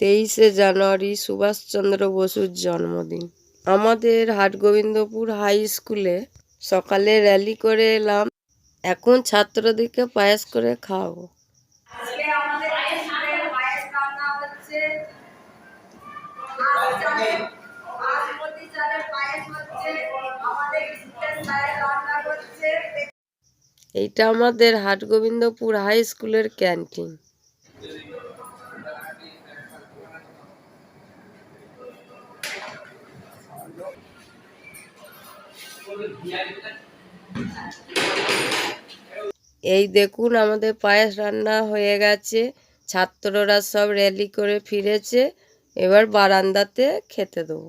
তেইশে জানুয়ারি সুভাষচন্দ্র বসুর জন্মদিন। আমাদের হাটগোবিন্দপুর হাই স্কুলে সকালে র্যালি করে এলাম। এখন ছাত্রদেরকে পায়েস করে খাওয়াবো। এইটা আমাদের হাটগোবিন্দপুর হাই স্কুলের ক্যান্টিন। এই দেখুন আমাদের পায়েস রান্না হয়ে গেছে ছাত্ররা সব র্যালি করে ফিরেছে এবার বারান্দাতে খেতে দেবো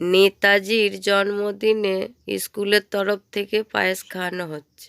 নেতাজির জন্মদিনে স্কুলের তরফ থেকে পায়েস খাওয়ানো হচ্ছে।